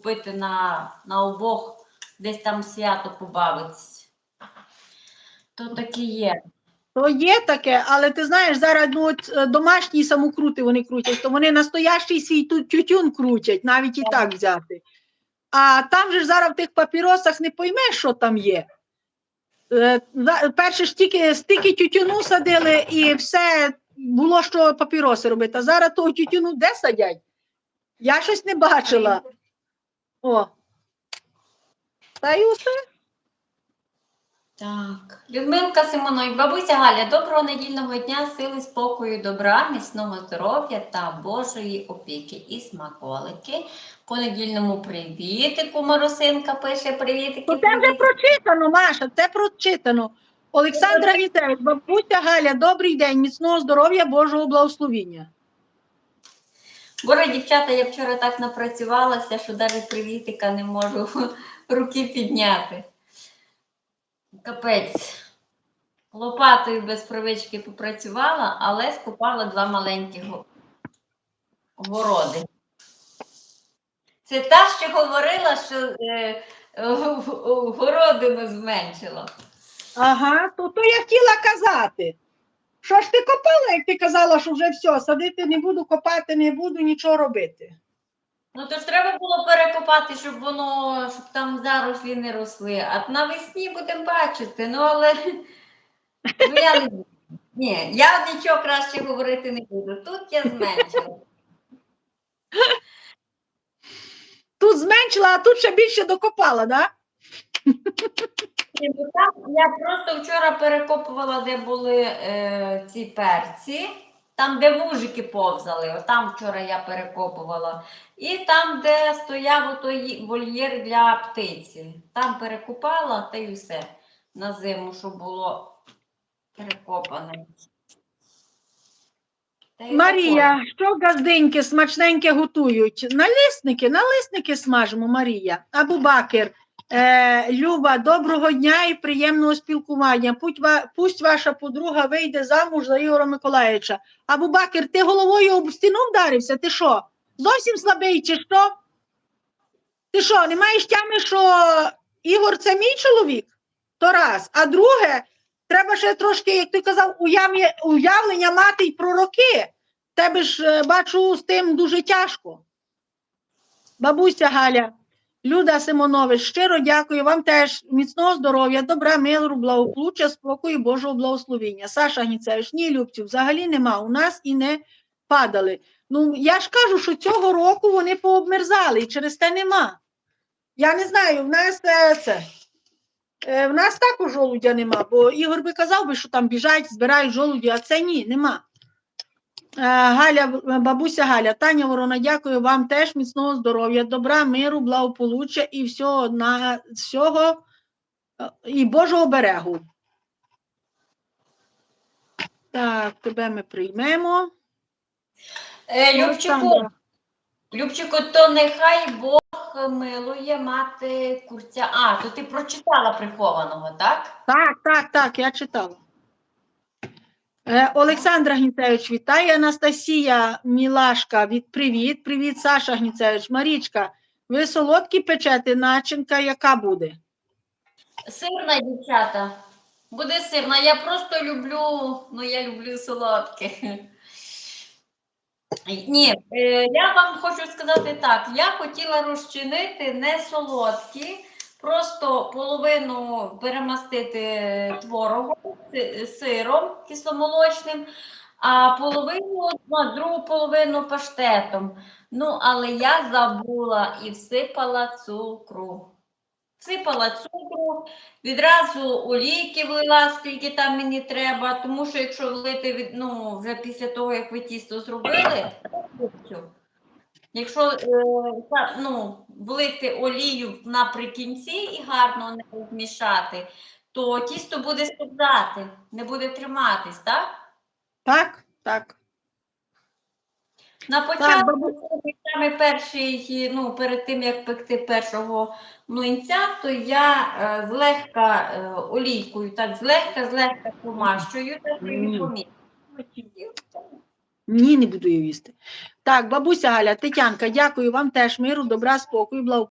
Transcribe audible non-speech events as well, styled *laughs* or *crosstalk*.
купити на, на обох, десь там свято побавитись. То таке є. То є таке, але ти знаєш, зараз ну, от, е, домашні самокрути вони крутять, то вони настоящий свій тютюн крутять, навіть і так взяти. А там же ж зараз в тих папіросах не поймеш, що там є. Е, Перше ж тільки стільки тютюну садили, і все було, що папіроси робити. А зараз того тютюну де садять? Я щось не бачила. О. Та й усе. Так. Людмилка Симонович, бабуся Галя, доброго недільного дня, сили, спокою, добра, міцного здоров'я та Божої опіки і смаколики. По недільному привітику Марусинка пише привітики. То це вже прочитано, Маша, це прочитано. Олександра Вітевич, бабуся Галя, добрий день, міцного здоров'я, Божого благословіння. Боже, дівчата, я вчора так напрацювалася, що навіть привітика не можу *laughs* руки підняти. Капець. Лопатою без привички попрацювала, але скупала два маленькі городи. Це та, що говорила, що е, *laughs* г- г- городину зменшила. Ага, то, то я хотіла казати. Що ж ти копала, як ти казала, що вже все, садити не буду, копати не буду, нічого робити. Ну то ж треба було перекопати, щоб воно, щоб там зарослі не росли. А навесні будемо бачити. Ну але ну, я не буду. Ні, я нічого краще говорити не буду. Тут я зменшила. Тут зменшила, а тут ще більше докопала, да? Там я просто вчора перекопувала, де були е, ці перці, там, де мужики повзали, отам вчора я перекопувала. І там, де стояв отой вольєр для птиці. Там перекопала та й все на зиму, щоб було перекопане. Марія, що газденьки смачненьке готують? Налисники, налисники смажимо, Марія. Абу Бакер, е, Люба, доброго дня і приємного спілкування. Пусть, пусть ваша подруга вийде замуж за Ігора Миколаївича. Абу Бакер, ти головою об стіну вдарився? Ти що? Зовсім слабий чи що? Ти що, не маєш тями, що Ігор це мій чоловік? То раз. А друге, треба ще трошки, як ти казав, уявлення, мати й про роки. Тебе ж е, бачу з тим дуже тяжко. Бабуся Галя, Люда Симонович, щиро дякую вам теж міцного здоров'я, добра, миру, благополуччя, спокою, Божого благословіння. Саша Гніцевич, ні, Любців, взагалі нема. У нас і не падали. Ну, я ж кажу, що цього року вони пообмерзали і через те нема. Я не знаю, в нас е, це. Е, В нас також жолудя нема, бо Ігор би казав би, що там біжать, збирають жолуді, а це ні, нема. Е, Галя, бабуся Галя, Таня Ворона, дякую вам теж міцного здоров'я, добра, миру, благополуччя і всього на всього е, і Божого берегу. Так, тебе ми приймемо. Е, Любчику, Любчику, то нехай Бог милує мати курця. А, то ти прочитала прихованого, так? Так, так, так, я читала. Е, Олександра Гніцевич, вітає. Анастасія Мілашка, від привіт. Привіт, Саша Гніцевич. Марічка, ви солодкі печете, начинка яка буде? Сирна, дівчата. Буде сирна. Я просто люблю, ну я люблю солодке. *laughs* Ні, е, я вам хочу сказати так: я хотіла розчинити не солодкі, просто половину перемастити творогом, си- сиром кисломолочним, а половину, ну, другу половину паштетом. Ну, але я забула і всипала цукру. Всипала цукру, відразу олійки влила, скільки там мені треба, тому що якщо влити ну, вже після того, як ви тісто зробили, якщо е, ну, влити олію наприкінці і гарно не змішати, то тісто буде сповзати, не буде триматись, так? Так, так. На початку саме перший, ну, перед тим як пекти першого млинця, то я е, злегка е, олійкою, так злегка, злегка помащую, так і Ні. Ні, не буду її їсти. Так, бабуся Галя, Тетянка, дякую вам теж миру, добра, спокою, благополуччя.